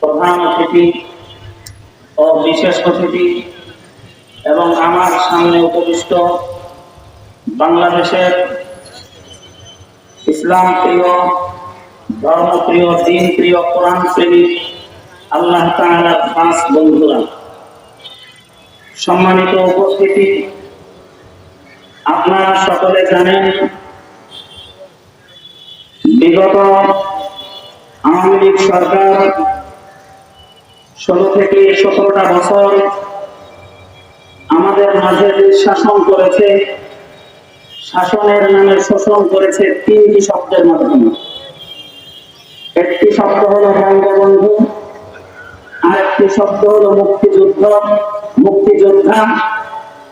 প্রধান অতিথি ও বিশেষ অতিথি এবং আমার সামনে উপবিষ্ট বাংলাদেশের ইসলাম প্রিয়, ধর্মপ্রিয় দিন প্রিয় কোরআন প্রেমিক আল্লাহ খাস বন্ধুরা। সম্মানিত উপস্থিতি, আপনারা সকলে জানেন বিগত আওয়ামী লীগ সরকার ষোলো থেকে সতেরোটা বছর আমাদের মাঝে শাসন করেছে। শাসনের নামে শোষণ করেছে তিনটি শব্দের মাধ্যমে। একটি শব্দ হলো বঙ্গবন্ধু, আরেকটি শব্দ হলো মুক্তিযুদ্ধ, মুক্তিযোদ্ধা,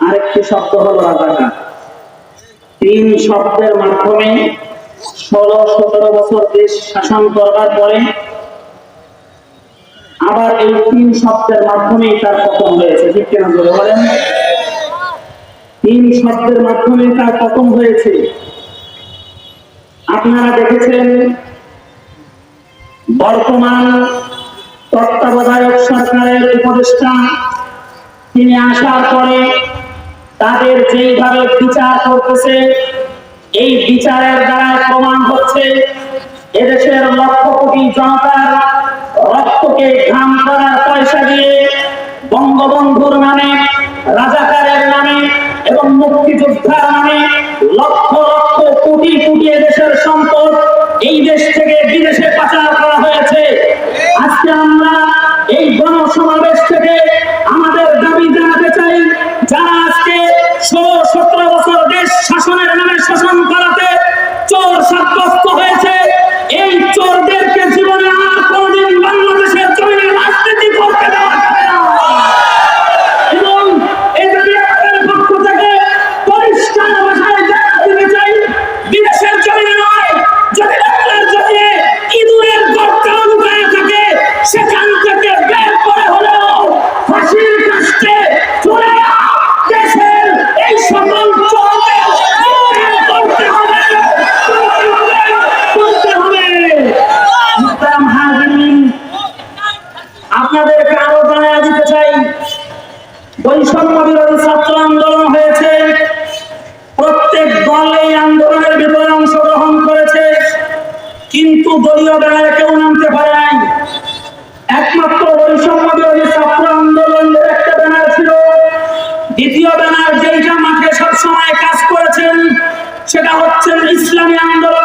আরেকটি শব্দ হলো রাজাকার। তিন শব্দের মাধ্যমে ষোলো সতেরো বছর দেশ শাসন করবার পরে আবার এই তিন শব্দের মাধ্যমেই তার পতন হয়েছে। ঠিক কেন বলেন? তিন শব্দের মাধ্যমে তার পতন হয়েছে। আপনারা দেখেছেন, বর্তমান তত্ত্বাবধায়ক সরকারের উপদেষ্টা, তিনি আসার পরে তাদের যেইভাবে বিচার করতেছে, এই বিচারের দ্বারা প্রমাণ এবং মুক্তিযোদ্ধার নামে লক্ষ ছাত্র আন্দোলন হয়েছে। প্রত্যেক আন্দোলনের অংশগ্রহণ করেছে। কিন্তু দলীয় ছাত্র একটা ব্যানার ছিল। দ্বিতীয় ব্যানার সবসময় কাজ করেছেন, সেটা হচ্ছে ইসলামী আন্দোলন।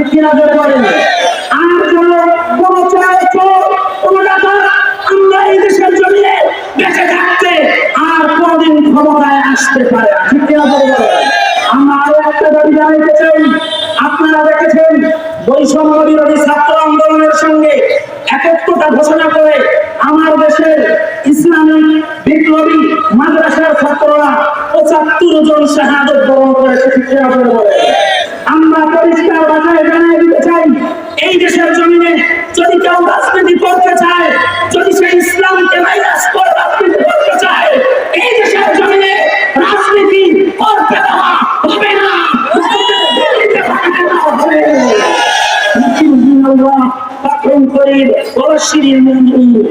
ঠিক কিনা বলেন আর কোন কোন চোর কোন আমরা এই দেশের জমিনে বেঁচে থাকতে আর কোনদিন ক্ষমতায় আসতে পারে না। ঠিক কিনা বলেন আমরা আরও একটা দাবি জানাইতে চাই। আপনারা দেখেছেন, বৈষম্য বিরোধী ছাত্র আন্দোলনের সঙ্গে একত্রতা ঘোষণা করে আমার দেশের ইসলামিক বিপ্লবী মাদ্রাসার ছাত্ররা পঁচাত্তর জন শাহাদত বরণ করেছে। শিক্ষা বলে? আমরা পরিষ্কার ভাষায় জানাই দিতে চাই এই দেশের জমিনে যদি কেউ রাজনীতি করতে চায় যদি সে ইসলামকে মাইনাস করে রাজনীতি করতে চায় এই দেশের জমিনে রাজনীতি করতে দেওয়া হবে না দিল্লিতে পাঠাতে দেওয়া হবে না। الله فكن قريب وبشر المؤمنين